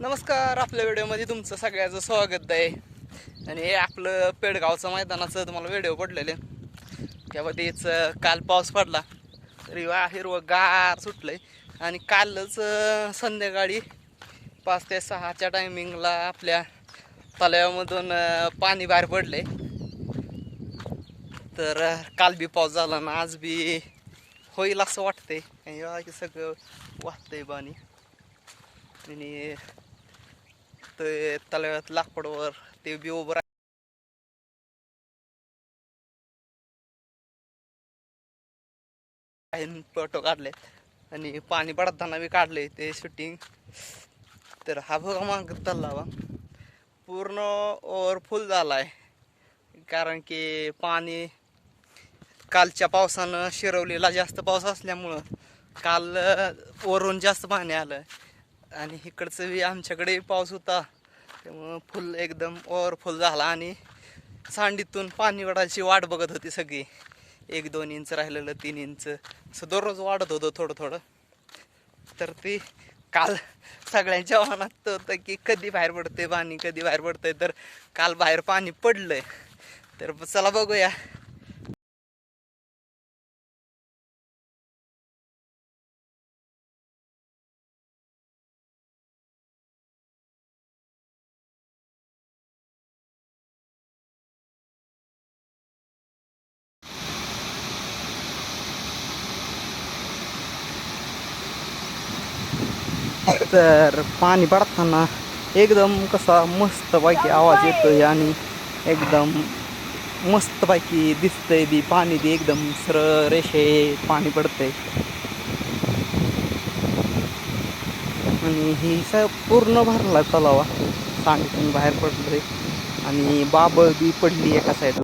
नमस्कार आपल्या व्हिडिओमध्ये तुमचं सगळ्याचं स्वागत आहे. आणि हे आपलं पेडगावचं मैदानाचं तुम्हाला व्हिडिओ पडलेले. त्यामध्येच काल पाऊस पडला तरी वा हिरवं गार सुटलंय. आणि कालच संध्याकाळी पाच ते सहाच्या टायमिंगला आपल्या तलावामधून पाणी बाहेर पडले तर काल बी पाऊस झाला ना आज बी होईल असं वाटतंय. की सगळं वाहतंय पाणी. आणि ते तलाव्यात लाकडवर. ते बी उभं राह- फोटो काढले आणि पाणी पडताना बी काढले ते शूटिंग तर हा बघा माग तलावा. पूर्ण ओव्हरफुल झाला आहे कारण की पाणी कालच्या पावसानं शिरवलेला जास्त पाऊस असल्यामुळं काल वरून जास्त पाणी आलं. आणि इकडचं बी आमच्याकडे पाऊस होता. त्यामुळं फुल एकदम ओव्हरफुल झाला आणि सांडीतून पाणी वाढायची वाट बघत होती सगळी. एक दोन इंच राहिलेलं तीन इंच. असं दररोज वाढत होतं थोडं थोडं. तर ती काल सगळ्यांच्या मनात होतं की कधी बाहेर पडते पाणी कधी बाहेर पडतंय. तर काल बाहेर पाणी पडलंय. तर चला बघूया. तर पाणी पडताना एकदम कसा मस्तपैकी आवाज येतोय आणि एकदम मस्तपैकी दिसतंय बी पाणी बी एकदम सरळ रेषे पाणी पडतंय. आणि ही स पूर्ण भरला तलावा सांडून बाहेर पडलंय. आणि बाबळ बी पडली एका साईड